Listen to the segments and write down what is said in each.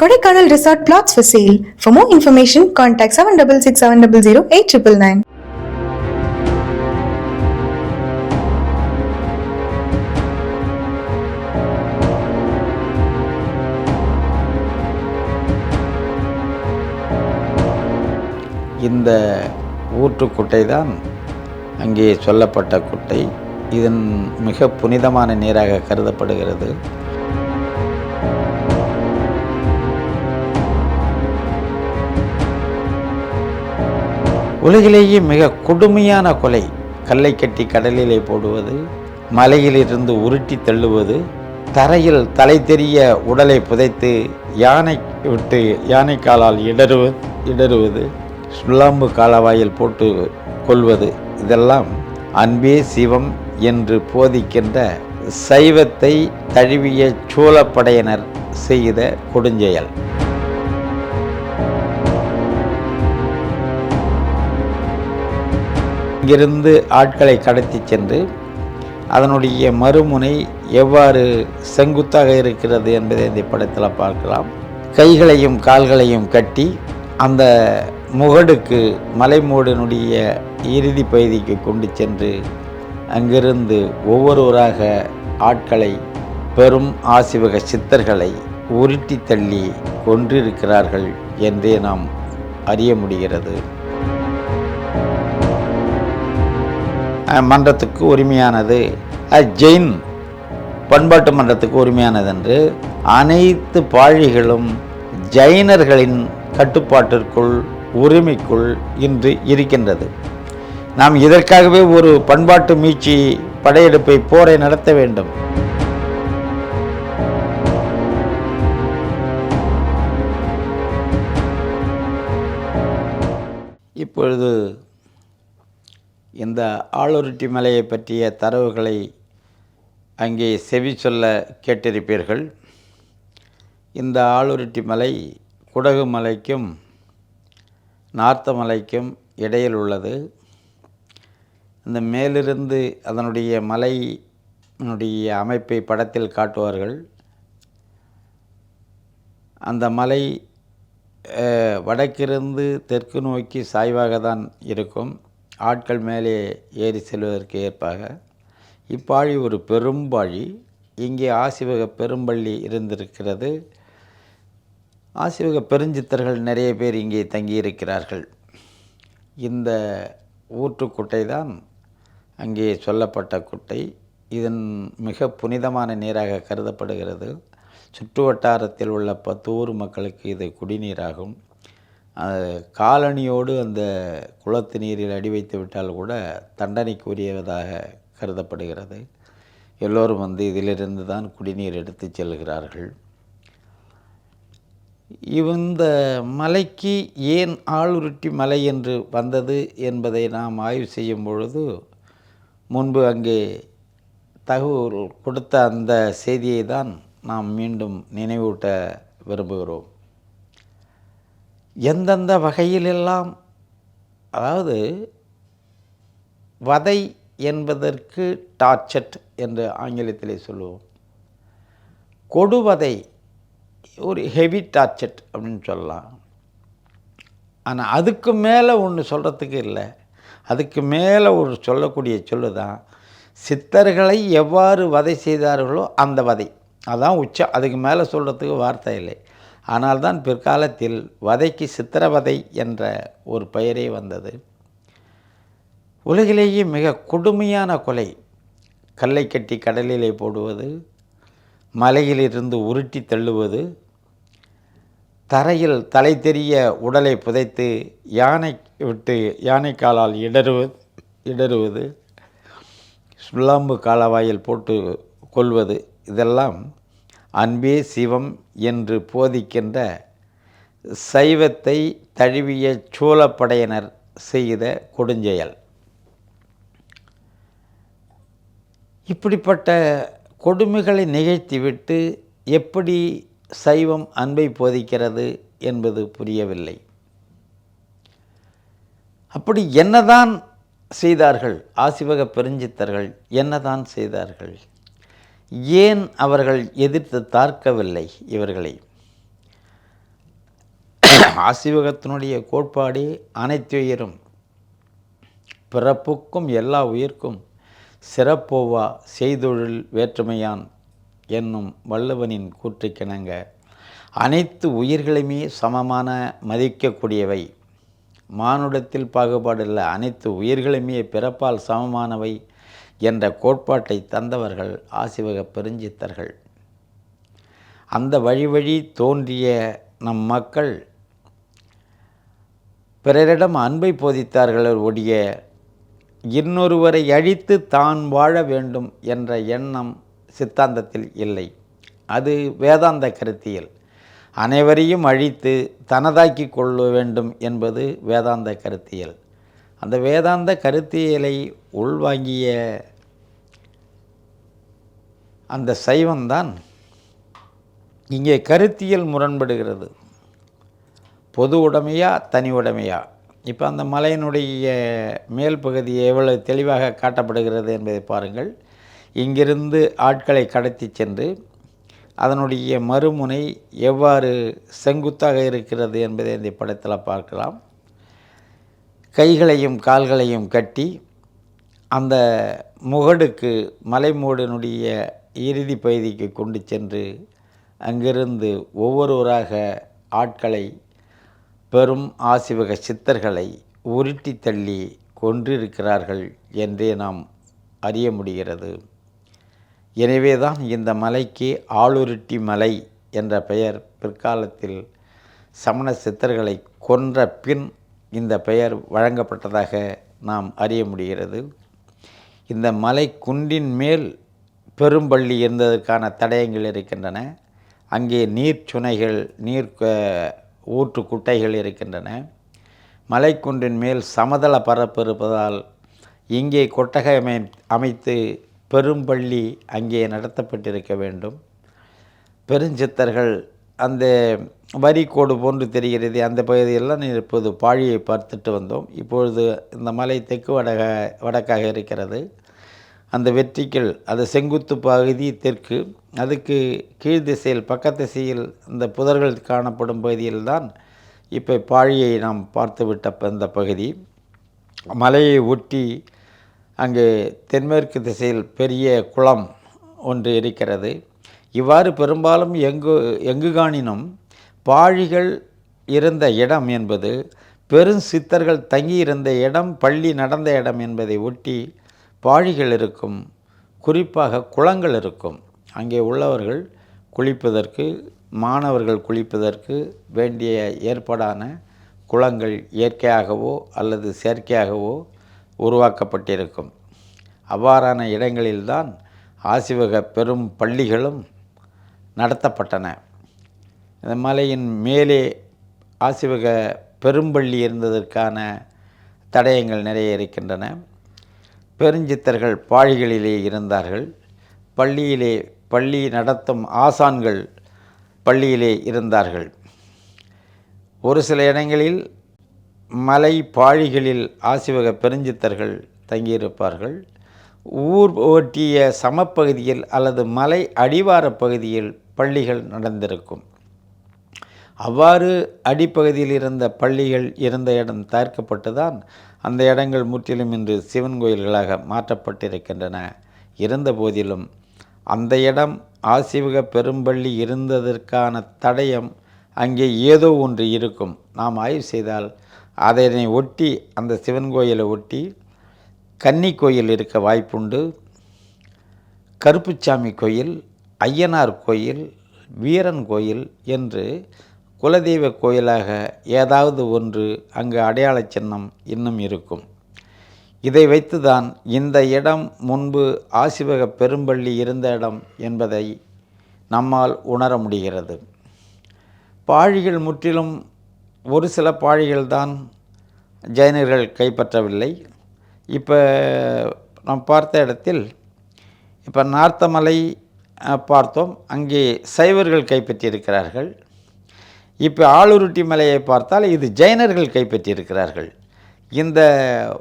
Kodaikanal resort flats for sale for more information contact seven double six seven double zero eight triple nine இந்த ஊற்றுக்குட்டை தான் அங்கே சொல்லப்பட்ட குட்டை இதன் மிக புனிதமான நீராக கருதப்படுகிறது உலகிலேயே மிக கொடுமையான கொலை. கல்லை கட்டி கடலிலே போடுவது மலையிலிருந்து உருட்டி தள்ளுவது தரையில் தலை தெரிய உடலை புதைத்து யானை விட்டு யானை காலால் இடறுவது இடறுவது காலவாயில் போட்டு கொள்வது இதெல்லாம் அன்பே சிவம் என்று போதிக்கின்ற சைவத்தை தழுவிய சூழப்படையினர் செய்த கொடுஞ்செயல். அங்கிருந்து ஆட்களை கடத்தி சென்று அதனுடைய மறுமுனை எவ்வாறு செங்குத்தாக இருக்கிறது என்பதை இந்த படத்தில் பார்க்கலாம். கைகளையும் கால்களையும் கட்டி அந்த முகடுக்கு மலைமூடனுடைய இறுதி பகுதிக்கு கொண்டு சென்று அங்கிருந்து ஒவ்வொருவராக ஆட்களை பெரும் ஆசிவக சித்தர்களை உருட்டி தள்ளி கொன்றிருக்கிறார்கள் என்றே நாம் அறிய முடிகிறது. மன்றத்துக்கு உரிமையானது. ஜெயின் பண்பாட்டு மன்றத்துக்கு உரிமையானது என்று அனைத்து பாழிகளும் ஜைனர்களின் கட்டுப்பாட்டிற்குள் உரிமைக்குள் இன்று இருக்கின்றது. நாம் இதற்காகவே ஒரு பண்பாட்டு மீட்சி படையெடுப்பை போரை நடத்த வேண்டும். இப்பொழுது இந்த ஆளுருட்டி மலையை பற்றிய தரவுகளை அங்கே செவி சொல்ல கேட்டிருப்பீர்கள். இந்த ஆளுருட்டி மலை குடகு மலைக்கும் நார்த்த மலைக்கும் இடையில் உள்ளது. இந்த மேலிருந்து அதனுடைய மலையினுடைய அமைப்பை படத்தில் காட்டுவார்கள். அந்த மலை வடக்கிருந்து தெற்கு நோக்கி சாய்வாக தான் இருக்கும். ஆட்கள் மேலே ஏறி செல்வதற்கு ஏற்பாக இப்பாழி ஒரு பெரும்பாழி. இங்கே ஆசிவக பெரும்பள்ளி இருந்திருக்கிறது. ஆசிவக பெருஞ்சித்தர்கள் நிறைய பேர் இங்கே தங்கியிருக்கிறார்கள். இந்த ஊற்றுக்குட்டை தான் அங்கே சொல்லப்பட்ட குட்டை. இதன் மிக புனிதமான நீராக கருதப்படுகிறது. சுற்று வட்டாரத்தில் உள்ள பத்து ஊர் மக்களுக்கு இது குடிநீராகும். காலணியோடு அந்த குளத்து நீரில் அடி வைத்து விட்டால் கூட தண்டனைக்குரியதாக கருதப்படுகிறது. எல்லோரும் வந்து இதிலிருந்து தான் குடிநீர் எடுத்து செல்கிறார்கள். இந்த மலைக்கு ஏன் ஆளுருட்டி மலை என்று வந்தது என்பதை நாம் ஆய்வு செய்யும் பொழுது முன்பு அங்கே தகவல் கொடுத்த அந்த செய்தியை தான் நாம் மீண்டும் நினைவூட்ட விரும்புகிறோம். எந்தெந்த வகையிலெல்லாம் அதாவது வதை என்பதற்கு டார்ச்சட் என்று ஆங்கிலத்திலே சொல்லுவோம். கொடுவதை ஒரு ஹெவி டார்ச்சட் அப்படின்னு சொல்லலாம். ஆனால் அதுக்கு மேலே ஒன்று சொல்கிறதுக்கு இல்லை. அதுக்கு மேலே ஒரு சொல்லக்கூடிய சொல்லு தான் சித்தர்களை எவ்வாறு வதை செய்தார்களோ அந்த வதை. அதான் உச்சம் அதுக்கு மேலே சொல்கிறதுக்கு வார்த்தை இல்லை. ஆனால் தான் பிற்காலத்தில் வதைக்கு சித்திரவதை என்ற ஒரு பெயரே வந்தது. உலகிலேயே மிக கொடுமையான கொலை. கல்லை கட்டி கடலிலே போடுவது மலையிலிருந்து உருட்டி தள்ளுவது தரையில் தலை தெரிய உடலை புதைத்து யானை விட்டு யானை காலால் இடறுவது இடறுவது சுண்ணாம்பு காலவாயில் போட்டு கொள்வது இதெல்லாம் அன்பே சிவம் என்று போதிக்கின்ற சைவத்தை தழுவிய சூழப்படையினர் செய்த கொடுஞ்செயல். இப்படிப்பட்ட கொடுமைகளை நிகழ்த்திவிட்டு எப்படி சைவம் அன்பை போதிக்கிறது என்பது புரியவில்லை. அப்படி என்னதான் செய்தார்கள் ஆசிவக பெருஞ்சித்தர்கள் என்னதான் செய்தார்கள்? ஏன் அவர்கள் எதிர்த்து தார்க்கவில்லை இவர்களை? ஆசிவகத்தினுடைய கோட்பாடு அனைத்து உயிரும். பிறப்புக்கும் எல்லா உயிர்க்கும் சிறப்போவா செய்தொழில் வேற்றுமையான் என்னும் வள்ளுவனின் கூற்றுக்கிணங்க. அனைத்து உயிர்களுமே சமமான மதிக்கக்கூடியவை. மானுடத்தில் பாகுபாடுள்ள அனைத்து உயிர்களுமே பிறப்பால் சமமானவை. என்ற கோட்பாட்டை தந்தவர்கள் ஆசிவக பெருஞ்சித்தர்கள். அந்த வழி வழி தோன்றிய நம் மக்கள் பிறரிடம் அன்பை போதித்தார்கள் ஒடிய இன்னொருவரை அழித்து தான் வாழ வேண்டும் என்ற எண்ணம் சித்தாந்தத்தில் இல்லை. அது வேதாந்த கருத்தியல். அனைவரையும் அழித்து தனதாக்கி கொள்ள வேண்டும் என்பது வேதாந்த கருத்தியல். அந்த வேதாந்த கருத்தியலை உள்வாங்கிய அந்த சைவம்தான். இங்கே கருத்தியல் முரண்படுகிறது. பொது உடைமையா தனி உடைமையா? இப்போ அந்த மலையினுடைய மேல் பகுதி எவ்வளவு தெளிவாக காட்டப்படுகிறது என்பதை பாருங்கள். இங்கிருந்து ஆட்களை கடத்தி சென்று அதனுடைய மறுமுனை எவ்வாறு செங்குத்தாக இருக்கிறது என்பதை இந்த படத்தில் பார்க்கலாம். கைகளையும் கால்களையும் கட்டி அந்த முகடுக்கு மலைமூடனுடைய இறுதி பகுதிக்கு கொண்டு சென்று அங்கிருந்து ஒவ்வொருவராக ஆட்களை பெரும் ஆசிவக சித்தர்களை உருட்டி தள்ளி கொன்றிருக்கிறார்கள் என்றே நாம் அறிய முடிகிறது. எனவேதான் இந்த மலைக்கு ஆளுருட்டி மலை என்ற பெயர் பிற்காலத்தில் சமண சித்தர்களை கொன்ற பின் இந்த பெயர் வழங்கப்பட்டதாக நாம் அறிய முடிகிறது. இந்த மலை குன்றின் மேல் பெரும்பள்ளி இருந்ததற்கான தடயங்கள் இருக்கின்றன. அங்கே நீர் சுனைகள் நீர் ஊற்று குட்டைகள் இருக்கின்றன. மலைக்குன்றின் மேல் சமதள பரப்பு இருப்பதால் இங்கே கொட்டகை அமை அமைத்து பெரும்பள்ளி அங்கே நடத்தப்பட்டிருக்க வேண்டும். பெருஞ்சித்தர்கள் அந்த வரி கோடு போன்று தெரிகிறது. அந்த பகுதியெல்லாம் இப்போது பாழியை பார்த்துட்டு வந்தோம். இப்பொழுது இந்த மலை தெற்கு வடக வடக்காக இருக்கிறது. அந்த வெற்றிக்கள் அது செங்குத்து பகுதி தெற்கு அதுக்கு கீழ் திசையில் பக்க திசையில் இந்த புதர்கள் காணப்படும் பகுதியில்தான் இப்போ பாழியை நாம் பார்த்துவிட்ட இந்த பகுதி. மலையை ஒட்டி அங்கே தென்மேற்கு திசையில் பெரிய குளம் ஒன்று இருக்கிறது. இவ்வாறு பெரும்பாலும் எங்கு எங்கு காணினும் பாழிகள் இருந்த இடம் என்பது பெரும் சித்தர்கள் தங்கியிருந்த இடம் பள்ளி நடந்த இடம் என்பதை ஒட்டி பாழிகள் இருக்கும் குறிப்பாக குளங்கள் இருக்கும். அங்கே உள்ளவர்கள் குளிப்பதற்கு மாணவர்கள் குளிப்பதற்கு வேண்டிய ஏற்பாடான குளங்கள் இயற்கையாகவோ அல்லது செயற்கையாகவோ உருவாக்கப்பட்டிருக்கும். அவ்வாறான இடங்களில்தான் ஆசிவக பெரும் பள்ளிகளும் நடத்தப்பட்டன. இந்த மலையின் மேலே ஆசிவக பெரும்பள்ளி இருந்ததற்கான தடயங்கள் நிறைய இருக்கின்றன. பெருஞ்சித்தர்கள் பாழிகளிலே இருந்தார்கள். பள்ளியிலே பள்ளி நடத்தும் ஆசான்கள் பள்ளியிலே இருந்தார்கள். ஒரு சில இடங்களில் மலை பாழிகளில் ஆசிவக பெருஞ்சித்தர்கள் தங்கியிருப்பார்கள். ஊர் ஒட்டிய சமப்பகுதியில் அல்லது மலை அடிவார பகுதியில் பள்ளிகள் நடந்திருக்கும். அவ்வாறு அடிப்பகுதியில் இருந்த பள்ளிகள் இருந்த இடம் தயாரிக்கப்பட்டுதான் அந்த இடங்கள் முற்றிலும் இன்று சிவன் கோயில்களாக மாற்றப்பட்டிருக்கின்றன. இருந்த போதிலும் அந்த இடம் ஆசிவக பெரும்பள்ளி இருந்ததற்கான தடயம் அங்கே ஏதோ ஒன்று இருக்கும். நாம் ஆய்வு செய்தால் அதனை ஒட்டி அந்த சிவன் கோயிலை ஒட்டி கன்னி கோயில் இருக்க வாய்ப்புண்டு. கருப்புச்சாமி கோயில் ஐயனார் கோயில் வீரன் கோயில் என்று குலதெய்வ கோயிலாக ஏதாவது ஒன்று அங்கு அடையாள சின்னம் இன்னும் இருக்கும். இதை வைத்துதான் இந்த இடம் முன்பு ஆசிவக பெரும்பள்ளி இருந்த இடம் என்பதை நம்மால் உணர முடிகிறது. பாழிகள் முற்றிலும் ஒரு சில பாழிகள்தான் ஜெயினர்கள் கைப்பற்றவில்லை. இப்போ நாம் பார்த்த இடத்தில் இப்போ நார்த்தமலை பார்த்தோம். அங்கே சைவர்கள் கைப்பற்றியிருக்கிறார்கள். இப்போ ஆளுருட்டி மலையை பார்த்தால் இது ஜெயினர்கள் கைப்பற்றியிருக்கிறார்கள். இந்த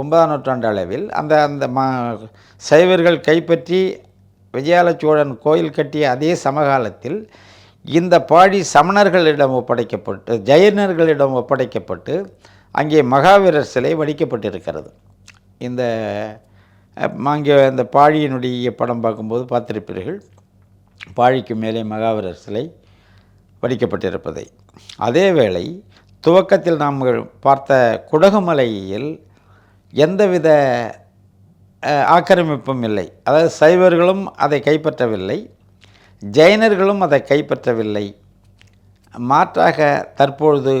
ஒன்பதாம் நூற்றாண்டு அளவில் அந்த அந்த மா சைவர்கள் கைப்பற்றி விஜயால சோழன் கோயில் கட்டிய அதே சமகாலத்தில் இந்த பாடி சமணர்களிடம் ஒப்படைக்கப்பட்டு ஜெயினர்களிடம் ஒப்படைக்கப்பட்டு அங்கே மகாவீரர் சிலை வடிக்கப்பட்டிருக்கிறது. இந்த அங்கே அந்த பாழியினுடைய படம் பார்க்கும்போது பார்த்திருப்பீர்கள். பாழிக்கு மேலே மகாவீரர் சிலை வடிக்கப்பட்டிருப்பதை. அதேவேளை துவக்கத்தில் நாம் பார்த்த குடகுமலையில் எந்தவித ஆக்கிரமிப்பும் இல்லை. அதாவது சைவர்களும் அதை கைப்பற்றவில்லை. ஜெயினர்களும் அதை கைப்பற்றவில்லை. மாற்றாக தற்பொழுது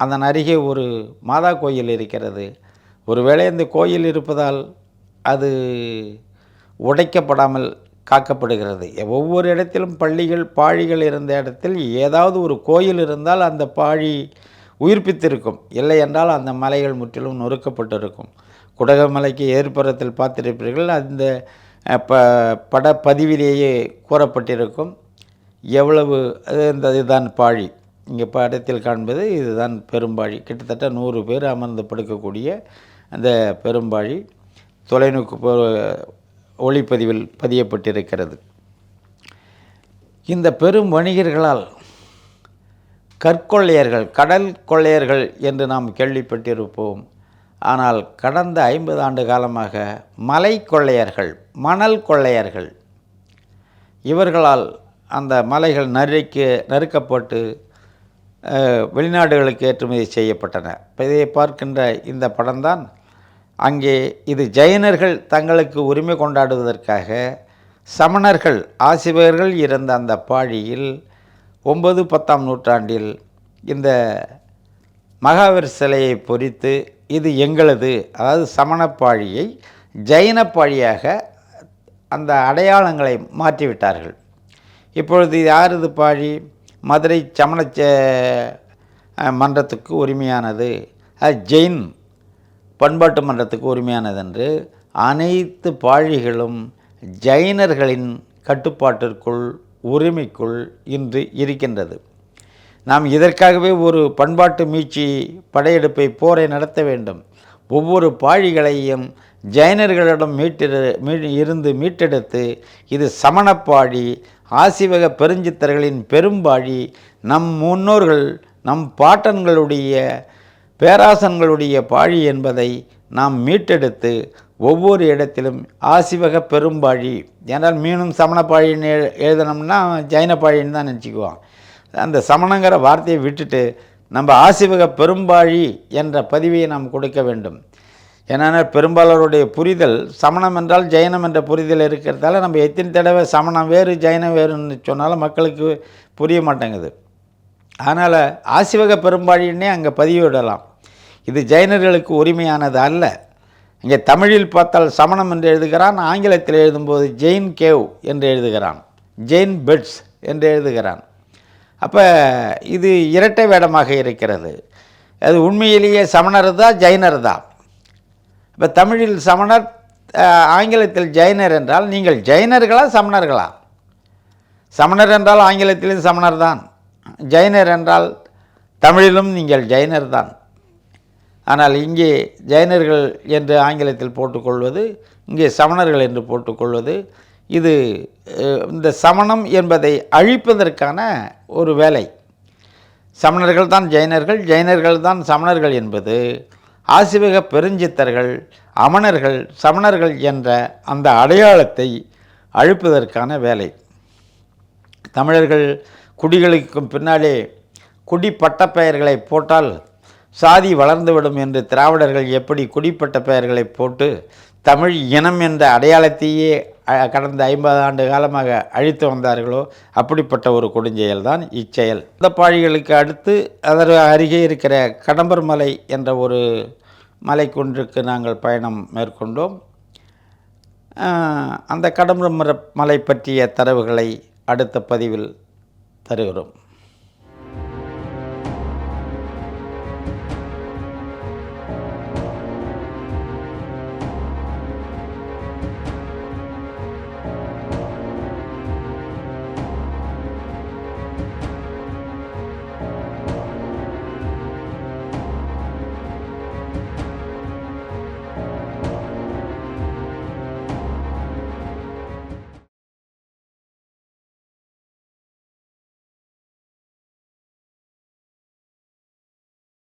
அதன் அருகே ஒரு மாதா கோயில் இருக்கிறது. ஒருவேளை இந்த கோயில் இருப்பதால் அது உடைக்கப்படாமல் காக்கப்படுகிறது. ஒவ்வொரு இடத்திலும் பள்ளிகள் பாழிகள் இருந்த இடத்தில் ஏதாவது ஒரு கோயில் இருந்தால் அந்த பாழி உயிர்ப்பித்திருக்கும். இல்லை என்றால் அந்த மலைகள் முற்றிலும் நொறுக்கப்பட்டிருக்கும். குடகமலைக்கு ஏற்புறத்தில் பார்த்திருப்பீர்கள் அந்த ப பட பதிவிலேயே கூறப்பட்டிருக்கும். எவ்வளவு அது இந்த இதுதான் பாழி. இங்கே படத்தில் காண்பது இதுதான் பெரும்பாழி. கிட்டத்தட்ட நூறு பேர் அமர்ந்து படுக்கக்கூடிய அந்த பெரும்பாழி. தொலைநோக்கு ஒளிப்பதிவில் பதியப்பட்டிருக்கிறது. இந்த பெரும் வணிகர்களால் கற்கொள்ளையர்கள் கடல் கொள்ளையர்கள் என்று நாம் கேள்விப்பட்டிருப்போம். ஆனால் கடந்த ஐம்பது ஆண்டு காலமாக மலை கொள்ளையர்கள் மணல் கொள்ளையர்கள் இவர்களால் அந்த மலைகள் நறுக்க நறுக்கப்பட்டு வெளிநாடுகளுக்கு ஏற்றுமதி செய்யப்பட்டன. இப்ப இதை பார்க்கின்ற இந்த படம்தான் அங்கே இது ஜெயினர்கள் தங்களுக்கு உரிமை கொண்டாடுவதற்காக சமணர்கள் ஆசிரியர்கள் இருந்த அந்த பாழியில் ஒன்பது பத்தாம் நூற்றாண்டில் இந்த மகாவீர் சிலையை பொறித்து இது எங்களது அதாவது சமணப்பாழியை ஜெயினப்பாழியாக அந்த அடையாளங்களை மாற்றிவிட்டார்கள். இப்பொழுது யாரது பாழி? மதுரை சமண மன்றத்துக்கு உரிமையானது அது ஜெயின். பண்பாட்டு மன்றத்துக்கு உரிமையானது என்று அனைத்து பாழிகளும் ஜைனர்களின் கட்டுப்பாட்டிற்குள் உரிமைக்குள் இன்று இருக்கின்றது. நாம் இதற்காகவே ஒரு பண்பாட்டு மீட்சி படையெடுப்பை போரை நடத்த வேண்டும். ஒவ்வொரு பாழிகளையும் ஜைனர்களிடம் மீட்டிரு மீ இருந்து மீட்டெடுத்து இது சமணப்பாழி ஆசிவக பெருஞ்சித்தர்களின் பெரும்பாழி நம் முன்னோர்கள் நம் பாட்டன்களுடைய பேராசன்களுடைய பாழி என்பதை நாம் மீட்டெடுத்து ஒவ்வொரு இடத்திலும் ஆசிவக பெரும்பாழி ஏன்னால் மீனும் சமணப்பாழின்னு எழு எழுதணும்னா ஜைனப்பாழின்னு தான் நினச்சிக்குவோம். அந்த சமணங்கிற வார்த்தையை விட்டுட்டு நம்ம ஆசிவக பெரும்பாழி என்ற பதிவியை நாம் கொடுக்க வேண்டும். ஏன்னா பெரும்பாலருடைய புரிதல் சமணம் என்றால் ஜெயினம் என்ற புரிதல் இருக்கிறதால நம்ம எத்தனை தடவை சமணம் வேறு ஜெயினம் வேறுன்னு சொன்னாலும் மக்களுக்கு புரிய மாட்டேங்குது. அதனால் ஆசிவக பெரும்பாழின்னே அங்கே பதிவிடலாம். இது ஜெயினர்களுக்கு உரிமையானது அல்ல. இங்கே தமிழில் பார்த்தால் சமணம் என்று எழுதுகிறான் ஆங்கிலத்தில் எழுதும்போது ஜெயின் கேவ் என்று எழுதுகிறான் ஜெயின் பெட்ஸ் என்று எழுதுகிறான். அப்போ இது இரட்டை வேடமாக இருக்கிறது. அது உண்மையிலேயே சமணர் தான் ஜெயினர் தான் இப்போ தமிழில் சமணர் ஆங்கிலத்தில் ஜெயினர் என்றால் நீங்கள் ஜெயினர்களா சமணர்களா? சமணர் என்றால் ஆங்கிலத்திலும் சமணர் தான் ஜெயினர் என்றால் தமிழிலும் நீங்கள் ஜெயினர் தான். ஆனால் இங்கே ஜெயினர்கள் என்று ஆங்கிலத்தில் போட்டுக்கொள்வது இங்கே சமணர்கள் என்று போட்டுக்கொள்வது இது இந்த சமணம் என்பதை அழிப்பதற்கான ஒரு வேலை. சமணர்கள் தான் ஜைனர்கள் ஜைனர்கள் தான் சமணர்கள் என்பது ஆசிவக பெருஞ்சித்தர்கள் அமணர்கள் சமணர்கள் என்ற அந்த அடையாளத்தை அழிப்பதற்கான வேலை. தமிழர்கள் குடிகளுக்கு பின்னாலே குடி பட்டப்பெயர்களை போட்டால் சாதி வளர்ந்துவிடும் என்று திராவிடர்கள் எப்படி குடிப்பட்ட பெயர்களை போட்டு தமிழ் இனம் என்ற அடையாளத்தையே கடந்த ஐம்பது ஆண்டு காலமாக அழித்து வந்தார்களோ அப்படிப்பட்ட ஒரு கொடுஞ்செயல் தான் இச்செயல். இந்த பாழிகளுக்கு அடுத்து அதற்கு அருகே இருக்கிற கடம்பர் மலை என்ற ஒரு மலைக்குன்றுக்கு நாங்கள் பயணம் மேற்கொண்டோம். அந்த கடம்பர் மர- மலை பற்றிய தரவுகளை அடுத்த பதிவில் തരകറും